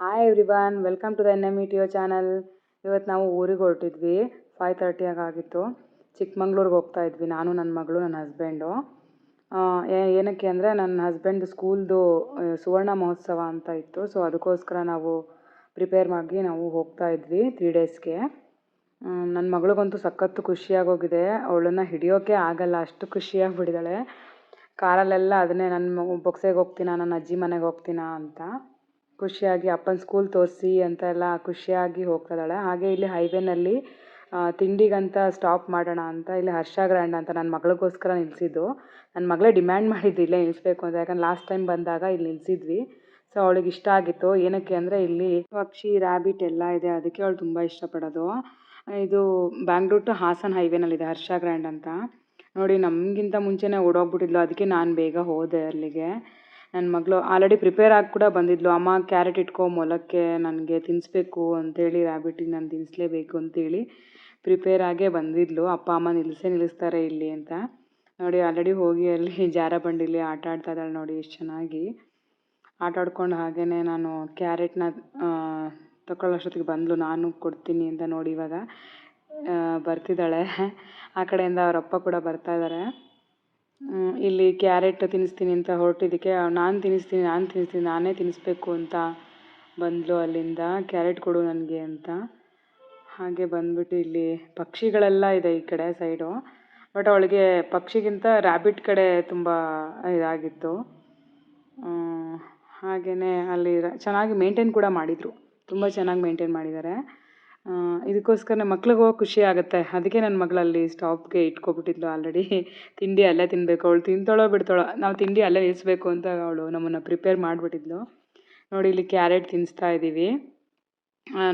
Hi everyone welcome to the N M E T O channel ಇವತ್ತು ನಾವು ಊರಿಗೆ ಹೊರಟಿದ್ವಿ. Five thirty ಆಗಿತ್ತು ಚಿಕ್ಕಮಂಗ್ಳೂರಿಗೆ ಹೋಗ್ತಾ ಇದ್ವಿ. ನಾನು, ನನ್ನ ಮಗಳು, ನನ್ನ ಹಸ್ಬೆಂಡು ಏನಕ್ಕೆ ಅಂದರೆ ನನ್ನ ಹಸ್ಬೆಂಡ್ ಸ್ಕೂಲ್ದು ಸುವರ್ಣ ಮಹೋತ್ಸವ ಅಂತ ಇತ್ತು. ಸೊ ಅದಕ್ಕೋಸ್ಕರ ನಾವು ಪ್ರಿಪೇರ್ ಮಾಡಿ ನಾವು ಹೋಗ್ತಾ ಇದ್ವಿ ತ್ರೀ ಡೇಸ್ಗೆ ನನ್ನ ಮಗಳಿಗಂತೂ ಸಖತ್ತು ಖುಷಿಯಾಗೋಗಿದೆ. ಅವಳನ್ನ ಹಿಡಿಯೋಕ್ಕೆ ಆಗಲ್ಲ. ಅಷ್ಟು ಖುಷಿಯಾಗ್ಬಿಟ್ಟಿದ್ದಾಳೆ ಕಾರಲ್ಲೆಲ್ಲ ಅದನ್ನೇ, ನನ್ನ ಬೊಕ್ಸೆಗೆ ಹೋಗ್ತೀನಾ? ನನ್ನ ಅಜ್ಜಿ ಮನೆಗೆ ಹೋಗ್ತೀನಾ? ಅಂತ. ಖುಷಿಯಾಗಿ ಅಪ್ಪನ ಸ್ಕೂಲ್ ತೋರಿಸಿ ಅಂತ ಎಲ್ಲ ಖುಷಿಯಾಗಿ ಹೋಗ್ತಿದ್ದಾಳೆ. ಹಾಗೆ ಇಲ್ಲಿ ಹೈವೇನಲ್ಲಿ ತಿಂಡಿಗಂತ ಸ್ಟಾಪ್ ಮಾಡೋಣ ಅಂತ ಇಲ್ಲಿ ಹರ್ಷ ಗ್ರ್ಯಾಂಡ್ ಅಂತ ನನ್ನ ಮಗಳಿಗೋಸ್ಕರ ನಿಲ್ಲಿಸಿದ್ದು ನನ್ನ ಮಗಳೇ ಡಿಮ್ಯಾಂಡ್ ಮಾಡಿದ್ದು ಇಲ್ಲೇ ನಿಲ್ಲಿಸ್ಬೇಕು ಅಂತ. ಯಾಕಂದ್ರೆ ಲಾಸ್ಟ್ ಟೈಮ್ ಬಂದಾಗ ಇಲ್ಲಿ ನಿಲ್ಲಿಸಿದ್ವಿ ಸೊ ಅವಳಿಗೆ ಇಷ್ಟ ಆಗಿತ್ತು. ಏನಕ್ಕೆ ಅಂದರೆ ಇಲ್ಲಿ ಪಕ್ಷಿ ರ್ಯಾಬಿಟ್ ಎಲ್ಲ ಇದೆ. ಅದಕ್ಕೆ ಅವಳು ತುಂಬ ಇಷ್ಟಪಡೋದು. ಇದು ಬ್ಯಾಂಗ್ಳೂರ್ ಟು ಹಾಸನ್ ಹೈವೇನಲ್ಲಿದೆ ಹರ್ಷ ಗ್ರ್ಯಾಂಡ್ ಅಂತ. ನೋಡಿ, ನಮಗಿಂತ ಮುಂಚೆನೇ ಓಡೋಗ್ಬಿಟ್ಟಿದ್ಲು. ಅದಕ್ಕೆ ನಾನು ಬೇಗ ಹೋದೆ ಅಲ್ಲಿಗೆ. ನನ್ನ ಮಗಳು ಆಲ್ರೆಡಿ ಪ್ರಿಪೇರ್ ಆಗಿ ಕೂಡ ಬಂದಿದ್ಲು. ಅಮ್ಮ ಕ್ಯಾರೆಟ್ ಇಟ್ಕೊ, ಮೊಲಕ್ಕೆ ನನಗೆ ತಿನ್ನಿಸ್ಬೇಕು ಅಂತೇಳಿ ರ್ಯಾಬಿಟಿಗೆ ನಾನು ತಿನ್ನಿಸ್ಲೇಬೇಕು ಅಂತೇಳಿ ಪ್ರಿಪೇರ್ ಆಗೇ ಬಂದಿದ್ಲು. ಅಪ್ಪ, ಅಮ್ಮ ನಿಲ್ಲಿಸೇ ನಿಲ್ಲಿಸ್ತಾರೆ ಇಲ್ಲಿ ಅಂತ. ನೋಡಿ ಆಲ್ರೆಡಿ ಹೋಗಿ ಅಲ್ಲಿ ಜಾರ ಬಂಡಿಲಿ ಆಟ ಆಡ್ತಾ ಇದ್ದಾಳೆ ನೋಡಿ ಎಷ್ಟು ಚೆನ್ನಾಗಿ. ಆಟ ಆಡ್ಕೊಂಡು ಹಾಗೇ ನಾನು ಕ್ಯಾರೆಟ್ನ ತಗೊಳ್ಳೋಷ್ಟೊತ್ತಿಗೆ ಬಂದಳು ನಾನು ಕೊಡ್ತೀನಿ ಅಂತ ನೋಡಿ ಇವಾಗ ಬರ್ತಿದ್ದಾಳೆ. ಆ ಕಡೆಯಿಂದ ಅವರಪ್ಪ ಕೂಡ ಬರ್ತಾ ಇದ್ದಾರೆ. ಇಲ್ಲಿ ಕ್ಯಾರೆಟ್ ತಿನ್ನಿಸ್ತೀನಿ ಅಂತ ಹೊರಟಿದ್ದಕ್ಕೆ ನಾನು ತಿನ್ನಿಸ್ತೀನಿ ನಾನು ತಿನ್ನಿಸ್ತೀನಿ, ನಾನೇ ತಿನ್ನಿಸ್ಬೇಕು ಅಂತ ಬಂದಳು ಅಲ್ಲಿಂದ. ಕ್ಯಾರೆಟ್ ಕೊಡು ನನಗೆ ಅಂತ. ಹಾಗೆ ಬಂದ್ಬಿಟ್ಟು ಇಲ್ಲಿ ಪಕ್ಷಿಗಳೆಲ್ಲ ಇದೆ ಈ ಕಡೆ ಸೈಡು. ಬಟ್ ಅವಳಿಗೆ ಪಕ್ಷಿಗಿಂತ ರ್ಯಾಬಿಟ್ ಕಡೆ ತುಂಬ ಇದಾಗಿತ್ತು. ಹಾಗೆಯೇ ಅಲ್ಲಿ ಚೆನ್ನಾಗಿ ಮೇಂಟೈನ್ ಕೂಡ ಮಾಡಿದರು. ತುಂಬ ಚೆನ್ನಾಗಿ ಮೇಂಟೈನ್ ಮಾಡಿದ್ದಾರೆ. ಇದಕ್ಕೋಸ್ಕರ ಮಕ್ಳಿಗೆ ಹೋಗಿ ಖುಷಿ ಆಗುತ್ತೆ. ಅದಕ್ಕೆ ನನ್ನ ಮಗಳಲ್ಲಿ ಸ್ಟಾಪ್ಗೆ ಇಟ್ಕೊಬಿಟ್ಟಿದ್ಲು ಆಲ್ರೆಡಿ ತಿಂಡಿ ಅಲ್ಲೇ ತಿನ್ನಬೇಕು ಅವಳು ತಿಂತಾಳೋ ಬಿಡ್ತಾಳೋ, ನಾವು ತಿಂಡಿ ಅಲ್ಲೇ ನಿಲ್ಲಿಸ್ಬೇಕು ಅಂತ ಅವಳು ನಮ್ಮನ್ನು ಪ್ರಿಪೇರ್ ಮಾಡಿಬಿಟ್ಟಿದ್ಲು. ನೋಡಿ ಇಲ್ಲಿ ಕ್ಯಾರೆಟ್ ತಿನ್ನಿಸ್ತಾ ಇದ್ದೀವಿ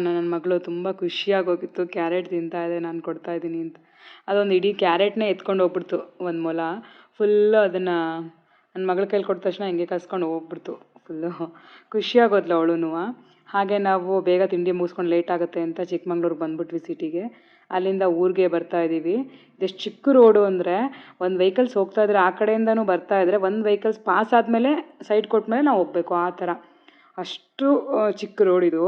ನನ್ನ ಮಗಳು ತುಂಬ ಖುಷಿಯಾಗೋಗಿತ್ತು. ಕ್ಯಾರೆಟ್ ತಿಂತಾ ಇದೆ, ನಾನು ಕೊಡ್ತಾ ಇದ್ದೀನಿ ಅಂತ. ಅದೊಂದು ಇಡೀ ಕ್ಯಾರೆಟ್ನೇ ಎತ್ಕೊಂಡು ಹೋಗ್ಬಿಡ್ತು ಒಂದು ಮೊಲ. ಫುಲ್ಲು ಅದನ್ನು ನನ್ನ ಮಗಳ ಕೈಲಿ ಕೊಟ್ಟ ತಕ್ಷಣ ಹಿಂಗೆ ಕಸ್ಕೊಂಡು ಹೋಗ್ಬಿಡ್ತು. ಫುಲ್ಲು ಖುಷಿಯಾಗೋದ್ಲು ಅವಳು ಹಾಗೆ ನಾವು ಬೇಗ ತಿಂಡಿ ಮುಗಿಸ್ಕೊಂಡು ಲೇಟ್ ಆಗುತ್ತೆ ಅಂತ ಚಿಕ್ಕಮಂಗ್ಳೂರಿಗೆ ಬಂದ್ಬಿಟ್ವಿ ಸಿಟಿಗೆ ಅಲ್ಲಿಂದ ಊರಿಗೆ ಬರ್ತಾ ಇದ್ದೀವಿ ಇದೆಷ್ಟು ಚಿಕ್ಕ ರೋಡು ಅಂದರೆ ಒಂದು ವೆಹಿಕಲ್ಸ್ ಹೋಗ್ತಾ ಇದ್ರೆ ಆ ಕಡೆಯಿಂದನೂ ಬರ್ತಾ ಇದ್ದರೆ ಒಂದು ವೆಹಿಕಲ್ಸ್ ಪಾಸ್ ಆದಮೇಲೆ ಸೈಡ್ ಕೊಟ್ಟಮೇಲೆ ನಾವು ಹೋಗ್ಬೇಕು ಆ ಥರ. ಅಷ್ಟು ಚಿಕ್ಕ ರೋಡ್ ಇದು.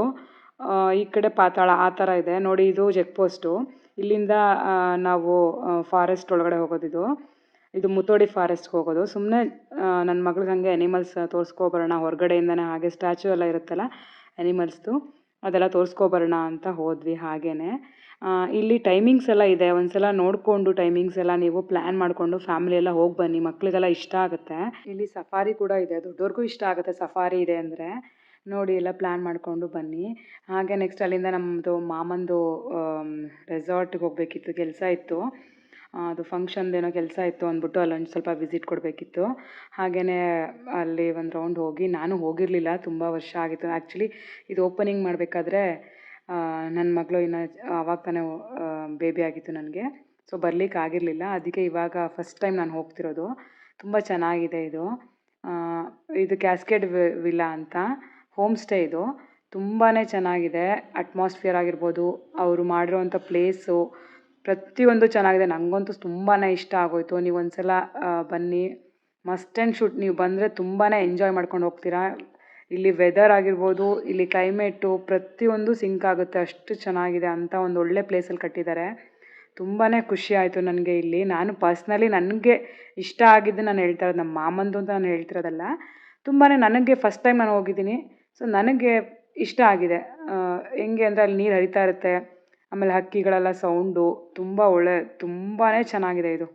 ಈ ಕಡೆ ಪಾತಾಳ ಆ ಥರ ಇದೆ. ನೋಡಿ ಇದು ಚೆಕ್ ಪೋಸ್ಟು ಇಲ್ಲಿಂದ ನಾವು ಫಾರೆಸ್ಟ್ ಒಳಗಡೆ ಹೋಗೋದಿದು ಇದು. ಮುತೋಡಿ ಫಾರೆಸ್ಟ್ಗೆ ಹೋಗೋದು. ಸುಮ್ಮನೆ ನನ್ನ ಮಗಳಿಗೆ ಹಾಗೆ ಎನಿಮಲ್ಸ್ ತೋರಿಸ್ಕೊಬರೋಣ ಹೊರಗಡೆಯಿಂದನೇ ಹಾಗೆ ಸ್ಟ್ಯಾಚು ಎಲ್ಲ ಇರುತ್ತಲ್ಲ ಎನಿಮಲ್ಸ್ದು ಅದೆಲ್ಲ ತೋರಿಸ್ಕೊಬರೋಣ ಅಂತ ಹೋದ್ವಿ ಹಾಗೇ ಇಲ್ಲಿ ಟೈಮಿಂಗ್ಸ್ ಎಲ್ಲ ಇದೆ. ಒಂದು ಸಲ ನೋಡಿಕೊಂಡು ಟೈಮಿಂಗ್ಸ್ ಎಲ್ಲ ನೀವು ಪ್ಲ್ಯಾನ್ ಮಾಡಿಕೊಂಡು ಫ್ಯಾಮಿಲಿ ಎಲ್ಲ ಹೋಗಿ ಬನ್ನಿ. ಮಕ್ಕಳಿಗೆಲ್ಲ ಇಷ್ಟ ಆಗುತ್ತೆ. ಇಲ್ಲಿ ಸಫಾರಿ ಕೂಡ ಇದೆ. ದೊಡ್ಡವ್ರಿಗೂ ಇಷ್ಟ ಆಗುತ್ತೆ ಸಫಾರಿ ಇದೆ ಅಂದರೆ. ನೋಡಿ ಎಲ್ಲ ಪ್ಲ್ಯಾನ್ ಮಾಡಿಕೊಂಡು ಬನ್ನಿ. ಹಾಗೆ ನೆಕ್ಸ್ಟ್ ಅಲ್ಲಿಂದ ನಮ್ಮದು ಮಾಮಂದು ರೆಸಾರ್ಟ್ಗೆ ಹೋಗಬೇಕಿತ್ತು. ಕೆಲಸ ಇತ್ತು. ಅದು ಫಂಕ್ಷನ್ದೇನೋ ಕೆಲಸ ಇತ್ತು ಅಂದ್ಬಿಟ್ಟು ಅಲ್ಲೊಂದು ಸ್ವಲ್ಪ ವಿಸಿಟ್ ಕೊಡಬೇಕಿತ್ತು. ಹಾಗೇ ಅಲ್ಲಿ ಒಂದು ರೌಂಡ್ ಹೋಗಿ, ನಾನು ಹೋಗಿರಲಿಲ್ಲ, ತುಂಬ ವರ್ಷ ಆಗಿತ್ತು. ಆ್ಯಕ್ಚುಲಿ ಇದು ಓಪನಿಂಗ್ ಮಾಡಬೇಕಾದ್ರೆ ನನ್ನ ಮಗಳು ಇನ್ನು ಆವಾಗ ತಾನೇ ಬೇಬಿ ಆಗಿತ್ತು ನನಗೆ. ಸೊ ಬರ್ಲಿಕ್ಕೆ ಆಗಿರಲಿಲ್ಲ. ಅದಕ್ಕೆ ಇವಾಗ ಫಸ್ಟ್ ಟೈಮ್ ನಾನು ಹೋಗ್ತಿರೋದು. ತುಂಬ ಚೆನ್ನಾಗಿದೆ ಇದು. ಇದು ಕ್ಯಾಸ್ಕೇಡ್ ವಿಲ್ಲ ಅಂತ. ಹೋಮ್ ಸ್ಟೇ ಇದು. ತುಂಬಾ ಚೆನ್ನಾಗಿದೆ. ಅಟ್ಮಾಸ್ಫಿಯರ್ ಆಗಿರ್ಬೋದು, ಅವರು ಮಾಡಿರೋವಂಥ ಪ್ಲೇಸು ಪ್ರತಿಯೊಂದು ಚೆನ್ನಾಗಿದೆ. ನನಗಂತೂ ತುಂಬಾ ಇಷ್ಟ ಆಗೋಯಿತು. ನೀವು ಒಂದು ಸಲ ಬನ್ನಿ. ಮಸ್ಟ್ ಆ್ಯಂಡ್ ಶುಡ್ ನೀವು ಬಂದರೆ ತುಂಬಾ ಎಂಜಾಯ್ ಮಾಡ್ಕೊಂಡು ಹೋಗ್ತೀರಾ. ಇಲ್ಲಿ ವೆದರ್ ಆಗಿರ್ಬೋದು, ಇಲ್ಲಿ ಕ್ಲೈಮೇಟು ಪ್ರತಿಯೊಂದು ಸಿಂಕ್ ಆಗುತ್ತೆ. ಅಷ್ಟು ಚೆನ್ನಾಗಿದೆ ಅಂತ ಒಂದು ಒಳ್ಳೆ ಪ್ಲೇಸಲ್ಲಿ ಕಟ್ಟಿದ್ದಾರೆ. ತುಂಬಾ ಖುಷಿ ಆಯಿತು ನನಗೆ ಇಲ್ಲಿ. ನಾನು ಪರ್ಸ್ನಲಿ ನನಗೆ ಇಷ್ಟ ಆಗಿದ್ದು ನಾನು ಹೇಳ್ತಾ ಇರೋದು, ನಮ್ಮ ಮಾಮಂದು ಅಂತ ನಾನು ಹೇಳ್ತಿರೋದಲ್ಲ. ತುಂಬಾ ನನಗೆ ಫಸ್ಟ್ ಟೈಮ್ ನಾನು ಹೋಗಿದ್ದೀನಿ. ಸೊ ನನಗೆ ಇಷ್ಟ ಆಗಿದೆ. ಹೆಂಗೆ ಅಂದರೆ ಅಲ್ಲಿ ನೀರು ಹರಿತಾ ಇರುತ್ತೆ. ಆಮೇಲೆ ಹಕ್ಕಿಗಳೆಲ್ಲ ಸೌಂಡು ತುಂಬ ಒಳ್ಳೆ ತುಂಬಾ ಚೆನ್ನಾಗಿದೆ ಇದು.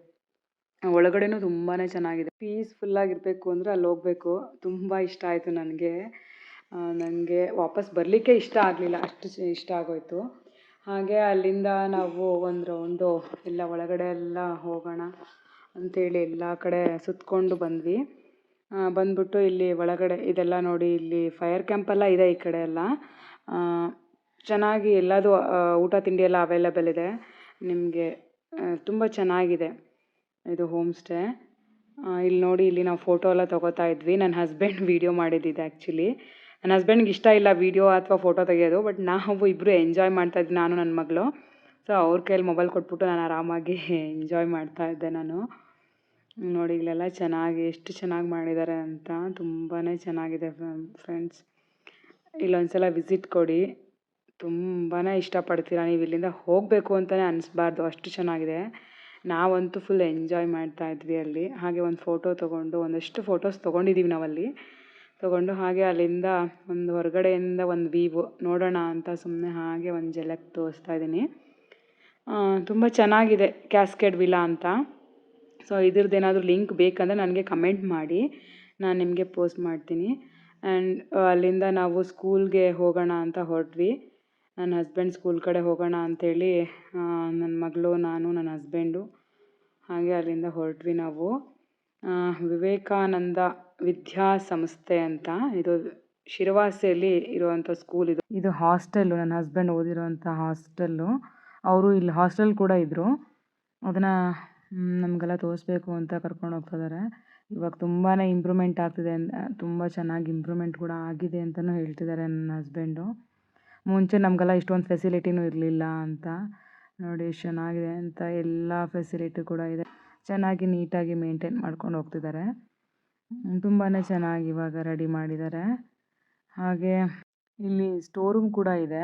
ಒಳಗಡೆನೂ ತುಂಬಾ ಚೆನ್ನಾಗಿದೆ. ಪೀಸ್ಫುಲ್ಲಾಗಿರಬೇಕು ಅಂದರೆ ಅಲ್ಲಿ ಹೋಗಬೇಕು. ತುಂಬ ಇಷ್ಟ ಆಯಿತು ನನಗೆ. ನನಗೆ ವಾಪಸ್ ಬರಲಿಕ್ಕೆ ಇಷ್ಟ ಆಗಲಿಲ್ಲ, ಅಷ್ಟು ಇಷ್ಟ ಆಗೋಯಿತು. ಹಾಗೆ ಅಲ್ಲಿಂದ ನಾವು ಒಂದು ರೌಂಡು ಎಲ್ಲ ಒಳಗಡೆ ಎಲ್ಲ ಹೋಗೋಣ ಅಂಥೇಳಿ ಎಲ್ಲ ಕಡೆ ಸುತ್ತಕೊಂಡು ಬಂದ್ವಿ. ಬಂದ್ಬಿಟ್ಟು ಇಲ್ಲಿ ಒಳಗಡೆ ಇದೆಲ್ಲ ನೋಡಿ, ಇಲ್ಲಿ ಫೈರ್ ಕ್ಯಾಂಪೆಲ್ಲ ಇದೆ ಈ ಕಡೆ ಎಲ್ಲ. ಚೆನ್ನಾಗಿ ಎಲ್ಲದು ಊಟ ತಿಂಡಿ ಎಲ್ಲ ಅವೈಲೇಬಲ್ ಇದೆ. ನಿಮಗೆ ತುಂಬ ಚೆನ್ನಾಗಿದೆ ಇದು ಹೋಮ್ ಸ್ಟೇ ಇಲ್ಲಿ ನೋಡಿ, ಇಲ್ಲಿ ನಾವು ಫೋಟೋ ಎಲ್ಲ ತೊಗೋತಾ ಇದ್ವಿ. ನನ್ನ ಹಸ್ಬೆಂಡ್ ವೀಡಿಯೋ ಮಾಡಿದ್ದಿದೆ ಆ್ಯಕ್ಚುಲಿ ನನ್ನ ಹಸ್ಬೆಂಡ್ಗೆ ಇಷ್ಟ ಇಲ್ಲ ವೀಡಿಯೋ ಅಥವಾ ಫೋಟೋ ತೆಗೆಯೋದು ಬಟ್ ನಾವು ಇಬ್ಬರು ಎಂಜಾಯ್ ಮಾಡ್ತಾ ಇದ್ವಿ, ನಾನು ನನ್ನ ಮಗಳು. ಸೊ ಅವ್ರ ಕೈಯಲ್ಲಿ ಮೊಬೈಲ್ ಕೊಟ್ಬಿಟ್ಟು ನಾನು ಆರಾಮಾಗಿ ಎಂಜಾಯ್ ಮಾಡ್ತಾ ಇದ್ದೆ ನಾನು. ನೋಡಿ, ಇಲ್ಲೆಲ್ಲ ಚೆನ್ನಾಗಿ, ಎಷ್ಟು ಚೆನ್ನಾಗಿ ಮಾಡಿದ್ದಾರೆ ಅಂತ. ತುಂಬಾ ಚೆನ್ನಾಗಿದೆ, ಫ್ರೆಂಡ್ಸ್. ಇಲ್ಲೊಂದು ಸಲ ವಿಸಿಟ್ ಕೊಡಿ. ತುಂಬಾ ಇಷ್ಟಪಡ್ತೀರ? ನೀವು ಇಲ್ಲಿಂದ ಹೋಗಬೇಕು ಅಂತಲೇ ಅನಿಸ್ಬಾರ್ದು. ಅಷ್ಟು ಚೆನ್ನಾಗಿದೆ. ನಾವಂತೂ ಫುಲ್ ಎಂಜಾಯ್ ಮಾಡ್ತಾ ಇದ್ವಿ ಅಲ್ಲಿ. ಹಾಗೆ ಒಂದು ಫೋಟೋ ತೊಗೊಂಡು, ಒಂದಷ್ಟು ಫೋಟೋಸ್ ತೊಗೊಂಡಿದ್ದೀವಿ ನಾವಲ್ಲಿ. ತೊಗೊಂಡು ಹಾಗೆ ಅಲ್ಲಿಂದ ಒಂದು ಹೊರಗಡೆಯಿಂದ ಒಂದು ವೀವು ನೋಡೋಣ ಅಂತ ಸುಮ್ಮನೆ ಹಾಗೆ ಒಂದು ಜಲಕ್ಕೆ ತೋರಿಸ್ತಾ ಇದ್ದೀನಿ. ತುಂಬ ಚೆನ್ನಾಗಿದೆ ಕ್ಯಾಸ್ಕೇಡ್ ವಿಲಾ ಅಂತ. ಸೊ ಇದ್ರದ್ದು ಏನಾದರೂ ಲಿಂಕ್ ಬೇಕಂದರೆ ನನಗೆ ಕಮೆಂಟ್ ಮಾಡಿ. ನಾನು ನಿಮಗೆ ಪೋಸ್ಟ್ ಮಾಡ್ತೀನಿ. ಆ್ಯಂಡ್ ಅಲ್ಲಿಂದ ನಾವು ಸ್ಕೂಲ್ಗೆ ಹೋಗೋಣ ಅಂತ ಹೊರಟ್ವಿ. ನನ್ನ ಹಸ್ಬೆಂಡ್ ಸ್ಕೂಲ್ ಕಡೆ ಹೋಗೋಣ ಅಂಥೇಳಿ ನನ್ನ ಮಗಳು, ನಾನು, ನನ್ನ ಹಸ್ಬೆಂಡು ಹಾಗೆ ಅಲ್ಲಿಂದ ಹೊರಟ್ವಿ ನಾವು. ವಿವೇಕಾನಂದ ವಿದ್ಯಾಸಂಸ್ಥೆ ಅಂತ, ಇದು ಶಿರವಾಸಿಯಲ್ಲಿ ಇರುವಂಥ ಸ್ಕೂಲ್ ಇದು. ಇದು ಹಾಸ್ಟೆಲ್ಲು ನನ್ನ ಹಸ್ಬೆಂಡ್ ಓದಿರುವಂಥ ಹಾಸ್ಟೆಲ್ಲು ಅವರು ಇಲ್ಲಿ ಹಾಸ್ಟೆಲ್ ಕೂಡ ಇದ್ದರು ಅದನ್ನು ನಮಗೆಲ್ಲ ತೋರಿಸ್ಬೇಕು ಅಂತ ಕರ್ಕೊಂಡು ಹೋಗ್ತಾ ಇದ್ದಾರೆ ಇವಾಗ ತುಂಬಾ ಇಂಪ್ರೂವ್ಮೆಂಟ್ ಆಗ್ತಿದೆ ಅಂತ ತುಂಬ ಚೆನ್ನಾಗಿ ಇಂಪ್ರೂವ್ಮೆಂಟ್ ಕೂಡ ಆಗಿದೆ ಅಂತಲೂ ಹೇಳ್ತಿದ್ದಾರೆ ನನ್ನ ಹಸ್ಬೆಂಡು ಮುಂಚೆ ನಮಗೆಲ್ಲ ಇಷ್ಟೊಂದು ಫೆಸಿಲಿಟಿನೂ ಇರಲಿಲ್ಲ ಅಂತ ನೋಡಿ ಎಷ್ಟು ಚೆನ್ನಾಗಿದೆ ಅಂತ ಎಲ್ಲ ಫೆಸಿಲಿಟಿ ಕೂಡ ಇದೆ. ಚೆನ್ನಾಗಿ ನೀಟಾಗಿ ಮೇಂಟೈನ್ ಮಾಡ್ಕೊಂಡು ಹೋಗ್ತಿದ್ದಾರೆ. ತುಂಬಾ ಚೆನ್ನಾಗಿ ಇವಾಗ ರೆಡಿ ಮಾಡಿದ್ದಾರೆ. ಹಾಗೆ ಇಲ್ಲಿ ಸ್ಟೋರ್ ರೂಮ್ ಕೂಡ ಇದೆ.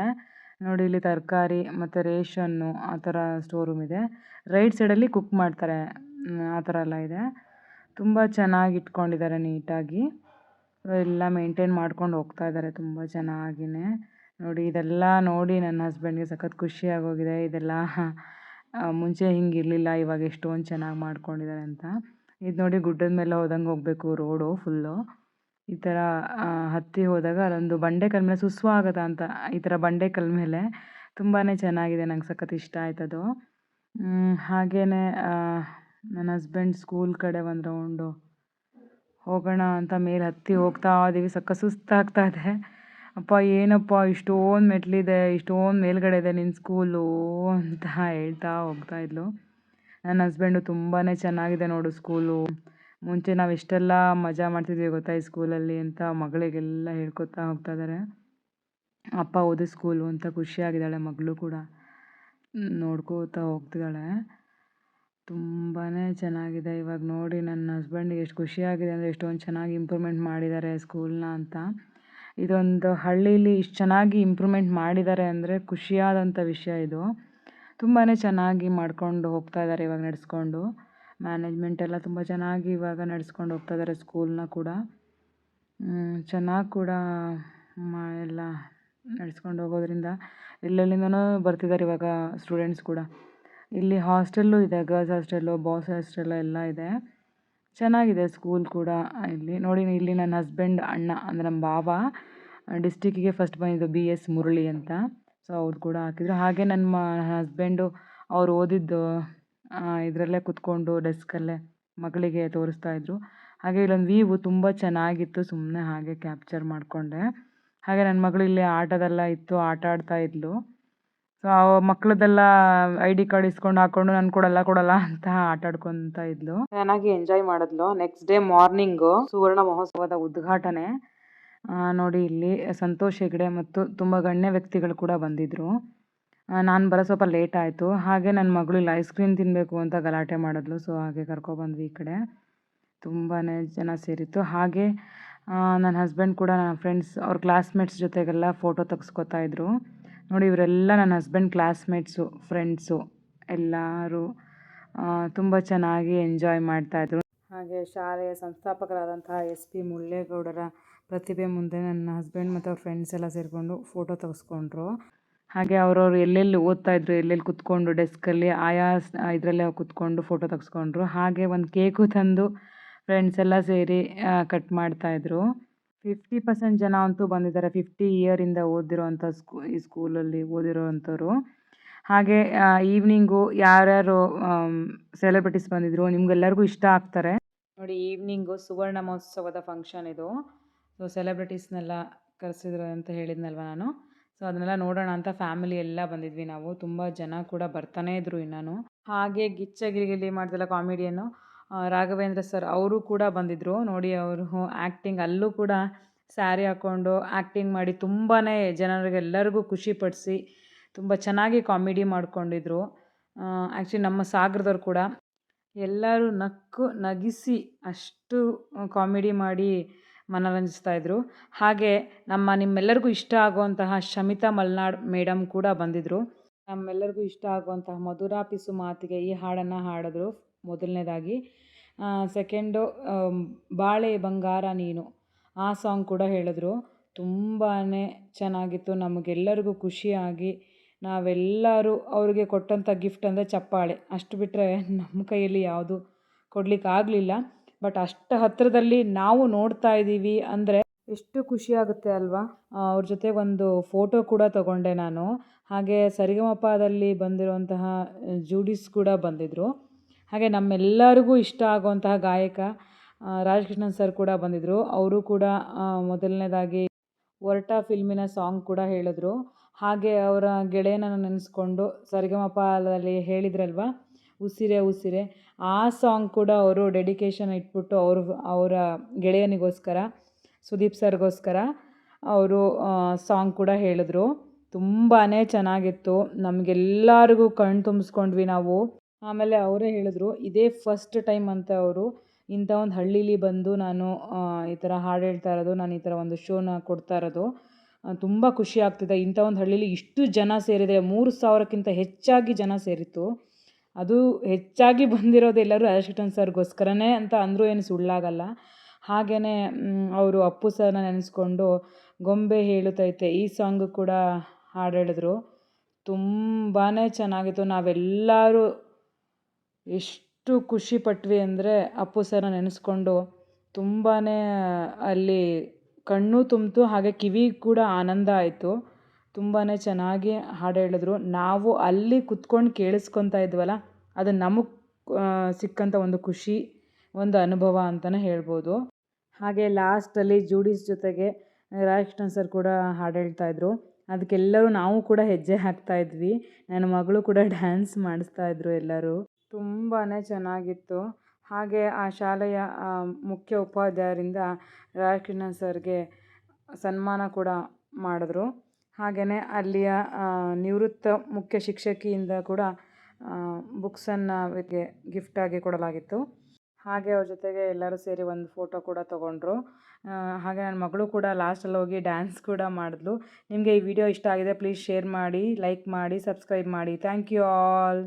ನೋಡಿ ಇಲ್ಲಿ ತರಕಾರಿ ಮತ್ತು ರೇಷನ್ನು ಆ ಥರ ಸ್ಟೋರ್ ರೂಮ್ ಇದೆ. ರೈಟ್ ಸೈಡಲ್ಲಿ ಕುಕ್ ಮಾಡ್ತಾರೆ. ಆ ಥರ ಎಲ್ಲ ಇದೆ. ತುಂಬ ಚೆನ್ನಾಗಿ ಇಟ್ಕೊಂಡಿದ್ದಾರೆ ನೀಟಾಗಿ. ಎಲ್ಲ ಮೇಂಟೈನ್ ಮಾಡ್ಕೊಂಡು ಹೋಗ್ತಾ ಇದ್ದಾರೆ ತುಂಬ ಚೆನ್ನಾಗಿಯೇ ನೋಡಿ, ಇದೆಲ್ಲ ನೋಡಿ ನನ್ನ ಹಸ್ಬೆಂಡ್ಗೆ ಸಖತ್ ಖುಷಿ ಆಗೋಗಿದೆ. ಇದೆಲ್ಲ ಮುಂಚೆ ಹಿಂಗೆ ಇರಲಿಲ್ಲ, ಇವಾಗ ಎಷ್ಟೊಂದು ಚೆನ್ನಾಗಿ ಮಾಡ್ಕೊಂಡಿದ್ದಾರೆ ಅಂತ. ಇದು ನೋಡಿ ಗುಡ್ಡದ ಮೇಲೆ ಹೋದಂಗೆ ಹೋಗಬೇಕು ರೋಡು ಫುಲ್ಲು ಈ ಥರ ಹತ್ತಿ ಹೋದಾಗ ಅಲ್ಲೊಂದು ಬಂಡೆಕಲ್ಲು ಮೇಲೆ ಸುಸ್ವಾಗತ ಅಂತ, ಈ ಥರ ಬಂಡೆಕಲ್ಲು ಮೇಲೆ ತುಂಬಾ ಚೆನ್ನಾಗಿದೆ, ನಂಗೆ ಸಖತ್ ಇಷ್ಟ ಆಯ್ತದು ಹಾಗೆಯೇ ನನ್ನ ಹಸ್ಬೆಂಡ್ ಸ್ಕೂಲ್ ಕಡೆ ಒಂದು ರೌಂಡು ಹೋಗೋಣ ಅಂತ ಮೇಲೆ ಹತ್ತಿ ಹೋಗ್ತಾ ಇದ್ದೀವಿ ಸಖತ್ ಸುಸ್ತಾಗ್ತಾ ಇದೆ. ಅಪ್ಪ, ಏನಪ್ಪ, ಇಷ್ಟೊಂದು ಮೆಟ್ಲಿದೆ, ಇಷ್ಟೊಂದು ಮೇಲ್ಗಡೆ ಇದೆ ನಿನ್ನ ಸ್ಕೂಲು ಅಂತ ಹೇಳ್ತಾ ಹೋಗ್ತಾ ಇದ್ಲು. ನನ್ನ ಹಸ್ಬೆಂಡು ತುಂಬಾ ಚೆನ್ನಾಗಿದೆ ನೋಡು ಸ್ಕೂಲು. ಮುಂಚೆ ನಾವು ಇಷ್ಟೆಲ್ಲ ಮಜಾ ಮಾಡ್ತಿದ್ವಿ ಗೊತ್ತಾ ಈ ಸ್ಕೂಲಲ್ಲಿ ಅಂತ ಮಗಳಿಗೆಲ್ಲ ಹೇಳ್ಕೊತಾ ಹೋಗ್ತಾ ಇದ್ದಾರೆ ಅಪ್ಪ ಓದು ಸ್ಕೂಲು ಅಂತ ಖುಷಿಯಾಗಿದ್ದಾಳೆ, ಮಗಳು ಕೂಡ. ನೋಡ್ಕೋತಾ ಹೋಗ್ತಿದ್ದಾಳೆ. ತುಂಬಾ ಚೆನ್ನಾಗಿದೆ. ಇವಾಗ ನೋಡಿ ನನ್ನ ಹಸ್ಬೆಂಡಿಗೆ ಎಷ್ಟು ಖುಷಿಯಾಗಿದೆ ಅಂದರೆ ಎಷ್ಟೊಂದು ಚೆನ್ನಾಗಿ ಇಂಪ್ರೂವ್ಮೆಂಟ್ ಮಾಡಿದ್ದಾರೆ ಸ್ಕೂಲನ್ನ ಅಂತ. ಇದೊಂದು ಹಳ್ಳೀಲಿ ಇಷ್ಟು ಚೆನ್ನಾಗಿ ಇಂಪ್ರೂವ್ಮೆಂಟ್ ಮಾಡಿದ್ದಾರೆ ಅಂದರೆ ಖುಷಿಯಾದಂಥ ವಿಷಯ ಇದು. ತುಂಬಾ ಚೆನ್ನಾಗಿ ಮಾಡ್ಕೊಂಡು ಹೋಗ್ತಾ ಇದ್ದಾರೆ ಇವಾಗ ನಡೆಸ್ಕೊಂಡು. ಮ್ಯಾನೇಜ್ಮೆಂಟ್ ಎಲ್ಲ ತುಂಬ ಚೆನ್ನಾಗಿ ಇವಾಗ ನಡೆಸ್ಕೊಂಡು ಹೋಗ್ತಾ ಇದ್ದಾರೆ ಸ್ಕೂಲನ್ನ ಕೂಡ. ಚೆನ್ನಾಗಿ ಕೂಡ ಮಾ, ಎಲ್ಲ ನಡೆಸ್ಕೊಂಡು ಹೋಗೋದ್ರಿಂದ ಎಲ್ಲೆಲ್ಲಿಂದನೋ ಬರ್ತಿದ್ದಾರೆ ಇವಾಗ ಸ್ಟೂಡೆಂಟ್ಸ್ ಕೂಡ. ಇಲ್ಲಿ ಹಾಸ್ಟೆಲ್ಲು ಇದೆ ಗರ್ಲ್ಸ್ ಹಾಸ್ಟೆಲ್ಲು ಬಾಯ್ಸ್ ಹಾಸ್ಟೆಲ್ಲು ಎಲ್ಲ ಇದೆ. ಚೆನ್ನಾಗಿದೆ ಸ್ಕೂಲ್ ಕೂಡ. ಇಲ್ಲಿ ನೋಡಿ, ಇಲ್ಲಿ ನನ್ನ ಹಸ್ಬೆಂಡ್ ಅಣ್ಣ, ಅಂದರೆ ನಮ್ಮ ಬಾವ ಡಿಸ್ಟಿಕ್ಕಿಗೆ ಫಸ್ಟ್ ಬಂದಿದ್ದು ಬಿ ಎಸ್ ಮುರಳಿ ಅಂತ. ಸೊ ಅವ್ರು ಕೂಡ ಹಾಕಿದ್ರು. ಹಾಗೆ ನನ್ನ ಹಸ್ಬೆಂಡು ಅವ್ರು ಓದಿದ್ದು ಇದರಲ್ಲೇ ಕುತ್ಕೊಂಡು ಡೆಸ್ಕಲ್ಲೇ ಮಗಳಿಗೆ ತೋರಿಸ್ತಾ ಇದ್ದರು ಹಾಗೆ ಇಲ್ಲೊಂದು ವೀವು ತುಂಬ ಚೆನ್ನಾಗಿತ್ತು ಸುಮ್ಮನೆ ಹಾಗೆ ಕ್ಯಾಪ್ಚರ್ ಮಾಡಿಕೊಂಡೆ. ಹಾಗೆ ನನ್ನ ಮಗಳು ಇಲ್ಲಿ ಆಟದೆಲ್ಲ ಇತ್ತು, ಆಟ ಆಡ್ತಾ ಇದ್ಲು. ಸೊ ಆ ಮಕ್ಳದ್ದೆಲ್ಲ ಐ ಡಿ ಕಾರ್ಡ್ ಇಸ್ಕೊಂಡು ಹಾಕೊಂಡು ನಾನು ಕೊಡಲ್ಲ ಕೊಡಲ್ಲ ಅಂತ ಆಟ ಆಡ್ಕೊಂತ ಇದ್ಲು. ಚೆನ್ನಾಗಿ ಎಂಜಾಯ್ ಮಾಡಿದ್ಲು. ನೆಕ್ಸ್ಟ್ ಡೇ ಮಾರ್ನಿಂಗು ಸುವರ್ಣ ಮಹೋತ್ಸವದ ಉದ್ಘಾಟನೆ. ನೋಡಿ ಇಲ್ಲಿ ಸಂತೋಷ್ ಹೆಗ್ಡೆ ಮತ್ತು ತುಂಬ ಗಣ್ಯ ವ್ಯಕ್ತಿಗಳು ಕೂಡ ಬಂದಿದ್ರು. ನಾನು ಬರೋ ಸ್ವಲ್ಪ ಲೇಟ್ ಆಯಿತು. ಹಾಗೆ ನನ್ನ ಮಗಳು ಇಲ್ಲಿ ಐಸ್ ಕ್ರೀಮ್ ತಿನ್ನಬೇಕು ಅಂತ ಗಲಾಟೆ ಮಾಡಿದ್ಲು. ಸೊ ಹಾಗೆ ಕರ್ಕೊಬಂದ್ವಿ ಈ ಕಡೆ. ತುಂಬಾ ಜನ ಸೇರಿತ್ತು. ಹಾಗೆ ನನ್ನ ಹಸ್ಬೆಂಡ್ ಕೂಡ, ನನ್ನ ಫ್ರೆಂಡ್ಸ್ ಅವ್ರ ಕ್ಲಾಸ್ಮೇಟ್ಸ್ ಜೊತೆಗೆಲ್ಲ ಫೋಟೋ ತೆಗೆಸ್ಕೊತಾ ಇದ್ರು. ನೋಡಿ ಇವರೆಲ್ಲ ನನ್ನ ಹಸ್ಬೆಂಡ್ ಕ್ಲಾಸ್ಮೇಟ್ಸು ಫ್ರೆಂಡ್ಸು ಎಲ್ಲರೂ ತುಂಬ ಚೆನ್ನಾಗಿ ಎಂಜಾಯ್ ಮಾಡ್ತಾಯಿದ್ರು ಹಾಗೆ ಶಾಲೆಯ ಸಂಸ್ಥಾಪಕರಾದಂತಹ ಎಸ್ ಪಿ ಮುಳ್ಳೇಗೌಡರ ಪ್ರತಿಭೆ ಮುಂದೆ ನನ್ನ ಹಸ್ಬೆಂಡ್ ಮತ್ತು ಅವ್ರ ಫ್ರೆಂಡ್ಸ್ ಎಲ್ಲ ಸೇರಿಕೊಂಡು ಫೋಟೋ ತೆಗೆಸ್ಕೊಂಡ್ರು. ಹಾಗೆ ಅವರವ್ರು ಎಲ್ಲೆಲ್ಲಿ ಓದ್ತಾ ಇದ್ರು ಎಲ್ಲೆಲ್ಲಿ ಕುತ್ಕೊಂಡು ಡೆಸ್ಕಲ್ಲಿ ಆಯಾ ಇದರಲ್ಲೇ ಕುತ್ಕೊಂಡು ಫೋಟೋ ತೆಗೆಸ್ಕೊಂಡ್ರು. ಹಾಗೆ ಒಂದು ಕೇಕು ತಂದು ಫ್ರೆಂಡ್ಸ್ ಎಲ್ಲ ಸೇರಿ ಕಟ್ ಮಾಡ್ತಾಯಿದ್ರು ಫಿಫ್ಟಿ ಪರ್ಸೆಂಟ್ ಜನ ಅಂತೂ ಬಂದಿದ್ದಾರೆ ಫಿಫ್ಟಿ ಇಯರಿಂದ ಓದಿರೋವಂಥ ಸ್ಕೂ, ಈ ಸ್ಕೂಲಲ್ಲಿ ಓದಿರೋವಂಥವ್ರು. ಹಾಗೆ ಈವ್ನಿಂಗು ಯಾರ್ಯಾರು ಸೆಲೆಬ್ರಿಟೀಸ್ ಬಂದಿದ್ರು ನಿಮ್ಗೆಲ್ಲರಿಗೂ ಇಷ್ಟ ಆಗ್ತಾರೆ. ನೋಡಿ ಈವ್ನಿಂಗು ಸುವರ್ಣ ಮಹೋತ್ಸವದ ಫಂಕ್ಷನ್ ಇದು. ಸೊ ಸೆಲೆಬ್ರಿಟೀಸ್ನೆಲ್ಲ ಕರೆಸಿದ್ರು ಅಂತ ಹೇಳಿದ್ನಲ್ವ ನಾನು. ಸೊ ಅದನ್ನೆಲ್ಲ ನೋಡೋಣ ಅಂತ ಫ್ಯಾಮಿಲಿ ಎಲ್ಲ ಬಂದಿದ್ವಿ ನಾವು. ತುಂಬ ಜನ ಕೂಡ ಬರ್ತಾನೇ ಇದ್ರು ಇನ್ನೂ. ಹಾಗೆ ಗಿಚ್ಚ ಗಿಲಿಗಿಲಿ ಮಾಡ್ದಲ್ಲ ಕಾಮಿಡಿಯನ್ನು ರಾಘವೇಂದ್ರ ಸರ್ ಅವರು ಕೂಡ ಬಂದಿದ್ದರು ನೋಡಿ ಅವರು ಆ್ಯಕ್ಟಿಂಗ್ ಅಲ್ಲೂ ಕೂಡ ಸ್ಯಾರಿ ಹಾಕ್ಕೊಂಡು ಆ್ಯಕ್ಟಿಂಗ್ ಮಾಡಿ ತುಂಬಾ ಜನರಿಗೆಲ್ಲರಿಗೂ ಖುಷಿಪಡಿಸಿ ತುಂಬ ಚೆನ್ನಾಗಿ ಕಾಮಿಡಿ ಮಾಡಿಕೊಂಡಿದ್ರು. ಆ್ಯಕ್ಚುಲಿ ನಮ್ಮ ಸಾಗರದವ್ರು ಕೂಡ ಎಲ್ಲರೂ ನಕ್ಕು ನಗಿಸಿ ಅಷ್ಟು ಕಾಮಿಡಿ ಮಾಡಿ ಮನರಂಜಿಸ್ತಾ ಇದ್ರು. ಹಾಗೆ ನಮ್ಮ ನಿಮ್ಮೆಲ್ಲರಿಗೂ ಇಷ್ಟ ಆಗುವಂತಹ ಶಮಿತಾ ಮಲ್ನಾಡ್ ಮೇಡಮ್ ಕೂಡ ಬಂದಿದ್ದರು ನಮ್ಮೆಲ್ಲರಿಗೂ ಇಷ್ಟ ಆಗುವಂತಹ ಮಧುರಾ ಪಿಸು ಮಾತಿಗೆ ಈ ಹಾಡನ್ನು ಹಾಡಿದ್ರು. ಮೊದಲನೇದಾಗಿ. ಸೆಕೆಂಡು ಬಾಳೆ ಬಂಗಾರ ನೀನು. ಆ ಸಾಂಗ್ ಕೂಡ ಹೇಳಿದ್ರು. ತುಂಬಾ ಚೆನ್ನಾಗಿತ್ತು. ನಮಗೆಲ್ಲರಿಗೂ ಖುಷಿಯಾಗಿ ನಾವೆಲ್ಲರೂ ಅವ್ರಿಗೆ ಕೊಟ್ಟಂಥ ಗಿಫ್ಟ್ ಅಂದರೆ ಚಪ್ಪಾಳೆ. ಅಷ್ಟು ಬಿಟ್ಟರೆ ನಮ್ಮ ಕೈಯಲ್ಲಿ ಯಾವುದು ಕೊಡಲಿಕ್ಕಾಗಲಿಲ್ಲ. ಬಟ್ ಅಷ್ಟು ಹತ್ತಿರದಲ್ಲಿ ನಾವು ನೋಡ್ತಾ ಇದ್ದೀವಿ ಅಂದರೆ ಎಷ್ಟು ಖುಷಿಯಾಗುತ್ತೆ ಅಲ್ವಾ? ಅವ್ರ ಜೊತೆ ಒಂದು ಫೋಟೋ ಕೂಡ ತಗೊಂಡೆ ನಾನು. ಹಾಗೆ ಸರಿಗಮಪದಲ್ಲಿ ಬಂದಿರುವಂತಹ ಜೂಡಿಸ್ ಕೂಡ ಬಂದಿದ್ದರು ಹಾಗೆ ನಮ್ಮೆಲ್ಲರಿಗೂ ಇಷ್ಟ ಆಗುವಂತಹ ಗಾಯಕ ರಾಜಕೃಷ್ಣನ್ ಸರ್ ಕೂಡ ಬಂದಿದ್ದರು ಅವರು ಕೂಡ ಮೊದಲನೇದಾಗಿ ಒರಟ ಫಿಲ್ಮಿನ ಸಾಂಗ್ ಕೂಡ ಹೇಳಿದ್ರು. ಹಾಗೆ ಅವರ ಗೆಳೆಯನನ್ನು ನೆನೆಸ್ಕೊಂಡು ಸರಿಗಮಪದಲ್ಲಿ ಹೇಳಿದ್ರಲ್ವ? ಉಸಿರೆ ಉಸಿರೆ. ಆ ಸಾಂಗ್ ಕೂಡ ಅವರು ಡೆಡಿಕೇಶನ್ ಇಟ್ಬಿಟ್ಟು ಅವರು, ಅವರ ಗೆಳೆಯನಿಗೋಸ್ಕರ, ಸುದೀಪ್ ಸರ್ಗೋಸ್ಕರ ಅವರು ಸಾಂಗ್ ಕೂಡ ಹೇಳಿದ್ರು. ತುಂಬಾ ಚೆನ್ನಾಗಿತ್ತು. ನಮಗೆಲ್ಲರಿಗೂ ಕಣ್ಣು ತುಂಬಿಸ್ಕೊಂಡ್ವಿ ನಾವು. ಆಮೇಲೆ ಅವರೇ ಹೇಳಿದ್ರು, ಇದೇ ಫಸ್ಟ್ ಟೈಮ್ ಅಂತ ಅವರು ಇಂಥ ಒಂದು ಹಳ್ಳೀಲಿ ಬಂದು ನಾನು ಈ ಥರ ಹಾಡು ಹೇಳ್ತಾ ಇರೋದು, ನಾನು ಈ ಥರ ಒಂದು ಶೋನ ಕೊಡ್ತಾ ಇರೋದು ತುಂಬ ಖುಷಿ ಆಗ್ತಿದೆ. ಇಂಥ ಒಂದು ಹಳ್ಳೀಲಿ ಇಷ್ಟು ಜನ ಸೇರಿದರೆ, ಮೂರು ಸಾವಿರಕ್ಕಿಂತ ಹೆಚ್ಚಾಗಿ ಜನ ಸೇರಿತ್ತು. ಅದು ಹೆಚ್ಚಾಗಿ ಬಂದಿರೋದು ಎಲ್ಲರೂ ರಾಜಕೃಷ್ಣನ್ ಸರ್ಗೋಸ್ಕರನೇ ಅಂತ ಅಂದರೂ ಏನು ಸುಳ್ಳಾಗಲ್ಲ. ಹಾಗೆಯೇ ಅವರು ಅಪ್ಪು ಸರ್ನ ನೆನೆಸ್ಕೊಂಡು ಗೊಂಬೆ ಹೇಳುತ್ತೈತೆ, ಈ ಸಾಂಗು ಕೂಡ ಹಾಡು ಹೇಳಿದ್ರು. ತುಂಬಾ ಚೆನ್ನಾಗಿತ್ತು. ನಾವೆಲ್ಲರೂ ಎಷ್ಟು ಖುಷಿ ಪಟ್ವಿ ಅಂದರೆ ಅಪ್ಪು ಸರ್ನ ನೆನೆಸ್ಕೊಂಡು ತುಂಬಾ ಅಲ್ಲಿ ಕಣ್ಣು ತುಂಬಿತು, ಹಾಗೆ ಕಿವಿ ಕೂಡ ಆನಂದ ಆಯಿತು. ತುಂಬಾ ಚೆನ್ನಾಗಿ ಹಾಡು ಹೇಳಿದ್ರು. ನಾವು ಅಲ್ಲಿ ಕುತ್ಕೊಂಡು ಕೇಳಿಸ್ಕೊತಾ ಇದ್ವಲ್ಲ, ಅದು ನಮಗೆ ಸಿಕ್ಕಂಥ ಒಂದು ಖುಷಿ, ಒಂದು ಅನುಭವ ಅಂತಲೇ ಹೇಳ್ಬೋದು. ಹಾಗೆ ಲಾಸ್ಟಲ್ಲಿ ಜೂಡೀಸ್ ಜೊತೆಗೆ ರಾಜಕೃಷ್ಣ ಸರ್ ಕೂಡ ಹಾಡು ಹೇಳ್ತಾಯಿದ್ರು ಅದಕ್ಕೆಲ್ಲರೂ ನಾವು ಕೂಡ ಹೆಜ್ಜೆ ಹಾಕ್ತಾಯಿದ್ವಿ ನನ್ನ ಮಗಳು ಕೂಡ ಡ್ಯಾನ್ಸ್ ಮಾಡಿಸ್ತಾಯಿದ್ರು ಎಲ್ಲರೂ. ತುಂಬಾ ಚೆನ್ನಾಗಿತ್ತು. ಹಾಗೆ ಆ ಶಾಲೆಯ ಮುಖ್ಯ ಉಪಾಧ್ಯಾಯರಿಂದ ರಾಜಕೃಷ್ಣನ್ ಸರ್ಗೆ ಸನ್ಮಾನ ಕೂಡ ಮಾಡಿದ್ರು. ಹಾಗೆಯೇ ಅಲ್ಲಿಯ ನಿವೃತ್ತ ಮುಖ್ಯ ಶಿಕ್ಷಕಿಯಿಂದ ಕೂಡ ಬುಕ್ಸನ್ನು ಅವರಿಗೆ ಗಿಫ್ಟಾಗಿ ಕೊಡಲಾಗಿತ್ತು. ಹಾಗೆ ಅವ್ರ ಜೊತೆಗೆ ಎಲ್ಲರೂ ಸೇರಿ ಒಂದು ಫೋಟೋ ಕೂಡ ತೊಗೊಂಡ್ರು. ಹಾಗೆ ನನ್ನ ಮಗಳು ಕೂಡ ಲಾಸ್ಟಲ್ಲಿ ಹೋಗಿ ಡ್ಯಾನ್ಸ್ ಕೂಡ ಮಾಡಿದ್ಲು. ನಿಮಗೆ ಈ ವಿಡಿಯೋ ಇಷ್ಟ ಆಗಿದೆ ಪ್ಲೀಸ್ ಶೇರ್ ಮಾಡಿ ಲೈಕ್ ಮಾಡಿ ಸಬ್ಸ್ಕ್ರೈಬ್ ಮಾಡಿ. Thank you all